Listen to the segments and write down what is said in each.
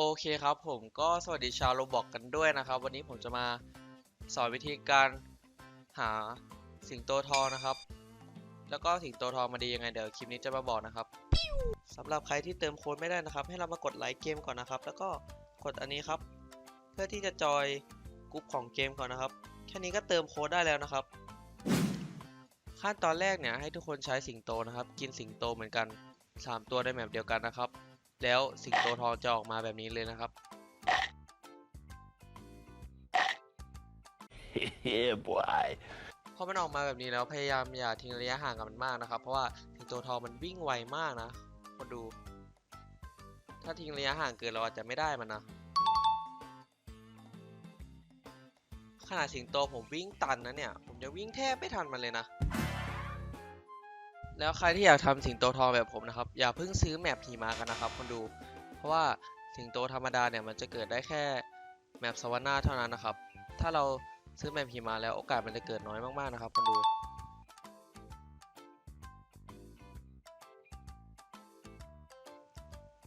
โอเคครับผมก็สวัสดีชาวโรบอกกันด้วยนะครับ วันนี้ผมจะมาสอนวิธีการหาสิงโตทองนะครับ แล้วก็สิงโตทองมาดียังไงเดี๋ยวคลิปนี้จะมาบอกนะครับสำหรับใครที่เติมโค้ดไม่ได้นะครับ ให้เรามากดไลค์เกมก่อนนะครับ แล้วก็กดอันนี้ครับ เพื่อที่จะจอยกรุ๊ปของเกมก่อนนะครับ แค่นี้ก็เติมโค้ดได้แล้วนะครับ ขั้นตอนแรกเนี่ยให้ทุกคนใช้สิงโตนะครับ กินสิงโตเหมือนกันสามตัวในแมปเดียวกันนะครับ แล้วสิงโตทองจะออกมาแบบนี้เลยนะครับ yeah, boy. พอมันออกมาแบบนี้แล้วพยายามอย่าทิ้งระยะห่างกับมันมากนะครับ เพราะว่าสิงโตทองมันวิ่งไวมากนะคนดู ถ้าทิ้งระยะห่างเกินเราอาจจะไม่ได้มันนะขนาดสิงโตผมวิ่งตันนะเนี่ย ผมจะวิ่งแทบไม่ทันมันเลยนะ แล้วใครที่อยากทำสิงโตทองแบบผมนะครับ อย่าเพิ่งซื้อแมปหิมะกันนะครับคนดู เพราะว่าสิงโตธรรมดาเนี่ยมันจะเกิดได้แค่แมปสวรรค์เท่านั้นนะครับ ถ้าเราซื้อแมปหิมะแล้วโอกาสมันจะเกิดน้อยมากๆนะครับคนดู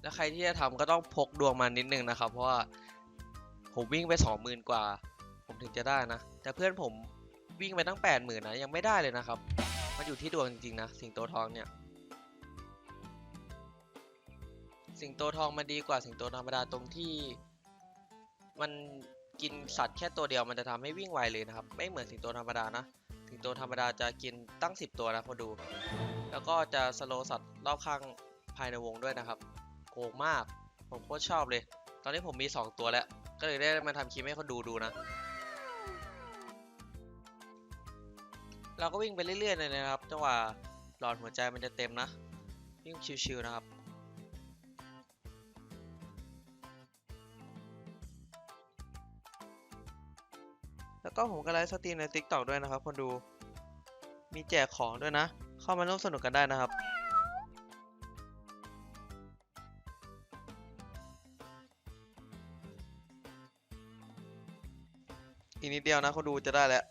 แล้วใครที่จะทำก็ต้องพกดวงมานิดนึงนะครับ เพราะว่าผมวิ่งไปสองหมื่นกว่า ผมถึงจะได้นะ แต่เพื่อนผมวิ่งไปตั้งแปดหมื่นนะยังไม่ได้เลยนะครับ มันอยู่ที่ดวงจริงๆนะ สิงโตทองเนี่ย สิงโตทองมันดีกว่าสิงโตธรรมดาตรงที่มันกินสัตว์แค่ตัวเดียวมันจะทำให้วิ่งไวเลยนะครับ ไม่เหมือนสิงโตธรรมดานะ สิงโตธรรมดาจะกินตั้ง 10 ตัวนะพอดู แล้วก็จะสโลสัตว์รอบข้างภายในวงด้วยนะครับ โกงมาก ผมโคตรชอบเลย ตอนนี้ผมมี 2 ตัวแล้ว ก็เลยได้มาทำคลิปให้เขาดูดูนะ เราก็วิ่งไปเรื่อยๆเลยนะครับจังหวะหลอดหัวใจมันจะเต็มนะ วิ่งชิวๆนะครับ แล้วก็ผมก็ไลฟ์สตรีมใน TikTok ด้วยนะครับ คนดู มีแจกของด้วยนะ เข้ามาร่วมสนุกกันได้นะครับอีกนิดเดียวนะคนดูจะได้แล้ว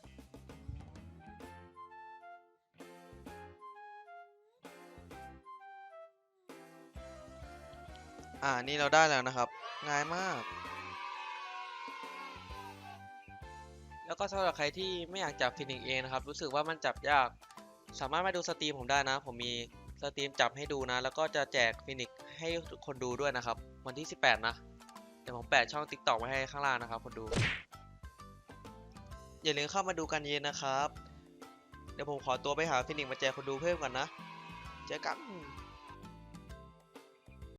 อ่านี่เราได้แล้วนะครับ ง่ายมาก แล้วก็สำหรับใครที่ไม่อยากจับฟินิกเองนะครับ รู้สึกว่ามันจับยาก สามารถมาดูสตรีมผมได้นะ ผมมีสตรีมจับให้ดูนะ แล้วก็จะแจกฟินิกให้คนดูด้วยนะครับ วันที่ 18 นะเดี๋ยวผมแปะช่อง TikTok ไว้ให้ข้างล่างนะครับ คนดู อย่าลืมเข้ามาดูกันเย็นนะครับ เดี๋ยวผมขอตัวไปหาฟินิกมาแจกคนดูเพิ่มก่อนนะ เจอกัน